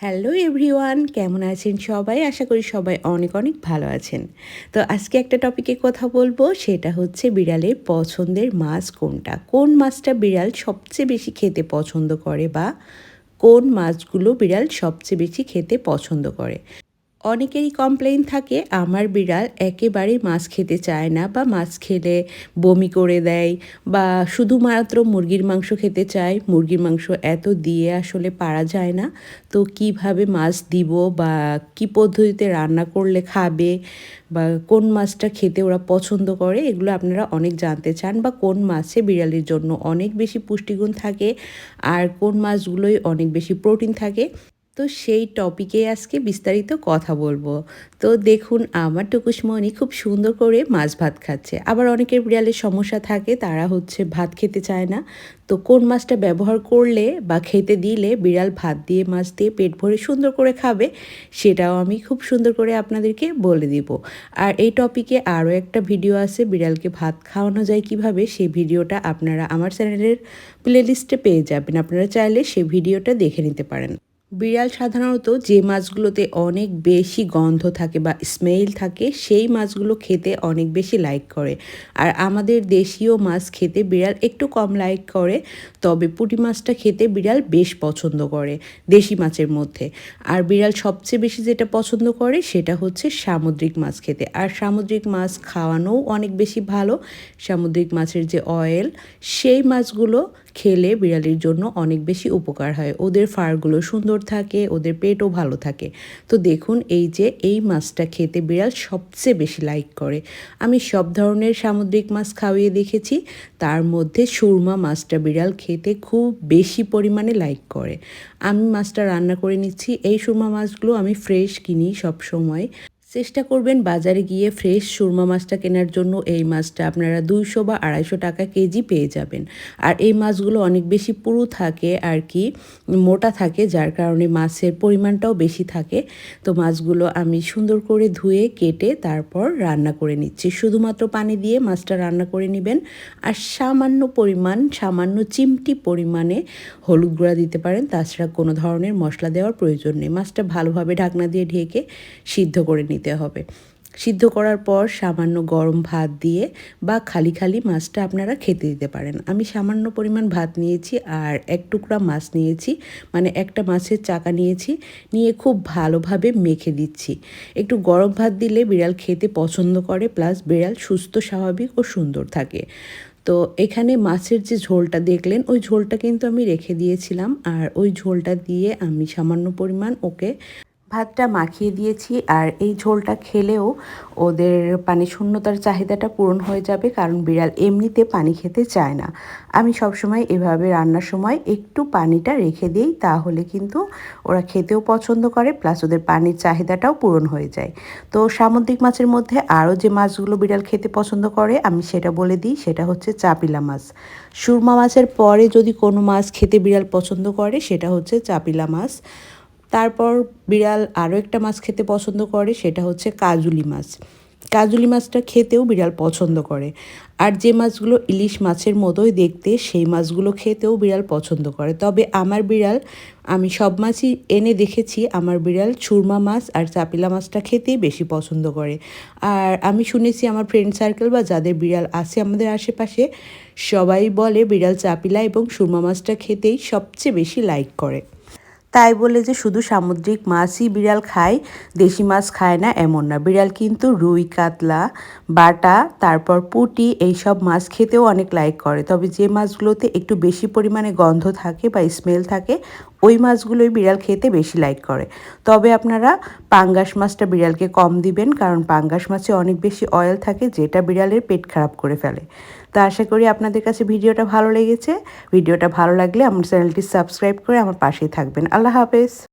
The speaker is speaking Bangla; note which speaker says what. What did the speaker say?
Speaker 1: হ্যালো এভরিওয়ান, কেমন আছেন সবাই? আশা করি সবাই অনেক অনেক ভালো আছেন। তো আজকে একটা টপিকে কথা বলব, সেটা হচ্ছে বিড়ালের পছন্দের মাছ কোনটা? কোন মাছটা বিড়াল সবচেয়ে বেশি খেতে পছন্দ করে বা কোন মাছগুলো বিড়াল সবচেয়ে বেশি খেতে পছন্দ করে? অনেকেরই কমপ্লেন থাকে, আমার বিড়াল একেবারেই মাছ খেতে চায় না বা মাছ খেলে বমি করে দেয় বা শুধুমাত্র মুরগির মাংস খেতে চায়, মুরগির মাংস এত দিয়ে আসলে পারা যায় না। তো কীভাবে মাছ দিব বা কি পদ্ধতিতে রান্না করলে খাবে বা কোন মাছটা খেতে ওরা পছন্দ করে, এগুলো আপনারা অনেক জানতে চান বা কোন মাছে বিড়ালের জন্য অনেক বেশি পুষ্টিগুণ থাকে আর কোন মাছগুলোই অনেক বেশি প্রোটিন থাকে। তো সেই টপিকে আজকে বিস্তারিত কথা বলব। তো দেখুন, আমার টুকুসমণি খুব সুন্দর করে মাছ ভাত খাচ্ছে। আবার অনেকের বিড়ালের সমস্যা থাকে, তারা হচ্ছে ভাত খেতে চায় না। তো কোন মাছটা ব্যবহার করলে বা খেতে দিলে বিড়াল ভাত দিয়ে, মাছ দিয়ে পেট ভরে সুন্দর করে খাবে, সেটাও আমি খুব সুন্দর করে আপনাদেরকে বলে দিব। আর এই টপিকে আরও একটা ভিডিও আছে, বিড়ালকে ভাত খাওয়ানো যায় কীভাবে, সেই ভিডিওটা আপনারা আমার চ্যানেলের প্লেলিস্টে পেয়ে যাবেন। আপনারা চাইলে সেই ভিডিওটা দেখে নিতে পারেন। বিড়াল সাধারণত যে মাছগুলোতে অনেক বেশি গন্ধ থাকে বা স্মেল থাকে, সেই মাছগুলো খেতে অনেক বেশি লাইক করে। আর আমাদের দেশীয় মাছ খেতে বিড়াল একটু কম লাইক করে, তবে পুঁটি মাছটা খেতে বিড়াল বেশ পছন্দ করে দেশি মাছের মধ্যে। আর বিড়াল সবচেয়ে বেশি যেটা পছন্দ করে, সেটা হচ্ছে সামুদ্রিক মাছ খেতে। আর সামুদ্রিক মাছ খাওয়ানোও অনেক বেশি ভালো। সামুদ্রিক মাছের যে অয়েল সেই মাছগুলো খেলে বিড়ালির জন্য অনেক বেশি উপকার হয়। ওদের ফারগুলো সুন্দর থাকে, ওদের পেটও ভালো থাকে। তো দেখুন, এই যে এই মাছটা খেতে বিড়াল সবচেয়ে বেশি লাইক করে। আমি সব ধরনের সামুদ্রিক মাছ খাওয়িয়ে দেখেছি। তার মধ্যে সুরমা মাছটা বিড়াল খেতে খুব বেশি পরিমাণে লাইক করে। আমি মাছটা রান্না করে নিচ্ছি। এই সুরমা মাছগুলো আমি ফ্রেশ কিনি সব সময় চেষ্টা করবেন বাজারে গিয়ে ফ্রেশ সুরমা মাছটা কেনার জন্য। এই মাছটা আপনারা দুইশো বা আড়াইশো টাকা কেজি পেয়ে যাবেন। আর এই মাছগুলো অনেক বেশি পুরু থাকে আর কি, মোটা থাকে, যার কারণে মাছের পরিমাণটাও বেশি থাকে। তো মাছগুলো আমি সুন্দর করে ধুয়ে, কেটে তারপর রান্না করে নিচ্ছি। শুধুমাত্র পানি দিয়ে মাছটা রান্না করে নেবেন। আর সামান্য পরিমাণ, সামান্য চিমটি পরিমাণে হলুদ গুঁড়া দিতে পারেন। তাছাড়া কোনো ধরনের মশলা দেওয়ার প্রয়োজন নেই। মাছটা ভালোভাবে ঢাকনা দিয়ে ঢেকে সিদ্ধ করে নিতে নিতে হবে। সিদ্ধ করার পর সামান্য গরম ভাত দিয়ে বা খালি খালি মাছটা আপনারা খেতে দিতে পারেন। আমি সামান্য পরিমাণ ভাত নিয়েছি আর এক টুকরা মাছ নিয়েছি মানে একটা মাছের চাকা নিয়েছি, নিয়ে খুব ভালোভাবে মেখে দিচ্ছি। একটু গরম ভাত দিলে বিড়াল খেতে পছন্দ করে, প্লাস বিড়াল সুস্থ, স্বাভাবিক ও সুন্দর থাকে। তো এখানে মাছের যে ঝোলটা দেখলেন, ওই ঝোলটা কিন্তু আমি রেখে দিয়েছিলাম। আর ওই ঝোলটা দিয়ে আমি সামান্য পরিমাণ ওকে ভাতটা মাখিয়ে দিয়েছি আর এই ঝোলটা খেলেও ওদের পানি শূন্যতার চাহিদাটা পূরণ হয়ে যাবে কারণ বিড়াল এমনিতে পানি খেতে চায় না। আমি সবসময় এভাবে রান্নার সময় একটু পানিটা রেখে দিই তাহলে কিন্তু ওরা খেতেও পছন্দ করে প্লাস ওদের পানির চাহিদাটাও পূরণ হয়ে যায়। তো সামুদ্রিক মাছের মধ্যে আরও যে মাছগুলো বিড়াল খেতে পছন্দ করে, আমি সেটা বলে দিই, সেটা হচ্ছে চাপিলা মাছ। সুরমা মাছের পরে যদি কোনো মাছ খেতে বিড়াল পছন্দ করে, সেটা হচ্ছে চাপিলা মাছ। তারপর বিড়াল আরও একটা মাছ খেতে পছন্দ করে, সেটা হচ্ছে কাজুলি মাছ। কাজুলি মাছটা খেতেও বিড়াল পছন্দ করে। আর যে মাছগুলো ইলিশ মাছের মতোই দেখতে, সেই মাছগুলো খেতেও বিড়াল পছন্দ করে। তবে আমার বিড়াল, আমি সব মাছই এনে দেখেছি, আমার বিড়াল চুরমা মাছ আর চাপিলা মাছটা খেতেই বেশি পছন্দ করে। আর আমি শুনেছি আমার ফ্রেন্ড সার্কেল বা যাদের বিড়াল আছে আমাদের আশেপাশে, সবাই বলে বিড়াল চাপিলা এবং সুরমা মাছটা খেতেই সবচেয়ে বেশি লাইক করে। তাই বলে যে শুধু সামুদ্রিক মাছই বিড়াল খায়, দেশি মাছ খায় না, এমন না। বিড়াল কিন্তু রুই, কাতলা, বাটা, তারপর পুটি এইসব মাছ খেতেও অনেক লাইক করে। তবে যে মাছগুলোতে একটু বেশি পরিমাণে গন্ধ থাকে বা স্মেল থাকে ওই মাছগুলোই বিড়াল খেতে বেশি লাইক করে। তবে আপনারা পাঙ্গাস মাছটা বিড়ালকে কম দিবেন, কারণ পাঙ্গাস মাছে অনেক বেশি অয়েল থাকে, যেটা বিড়ালের পেট খারাপ করে ফেলে। তো আশা করি আপনাদের কাছে ভিডিওটা ভালো লেগেছে। ভিডিওটা ভালো লাগলে আমার চ্যানেলটি সাবস্ক্রাইব করে আমার পাশেই থাকবেন। আল্লাহ হাফেজ।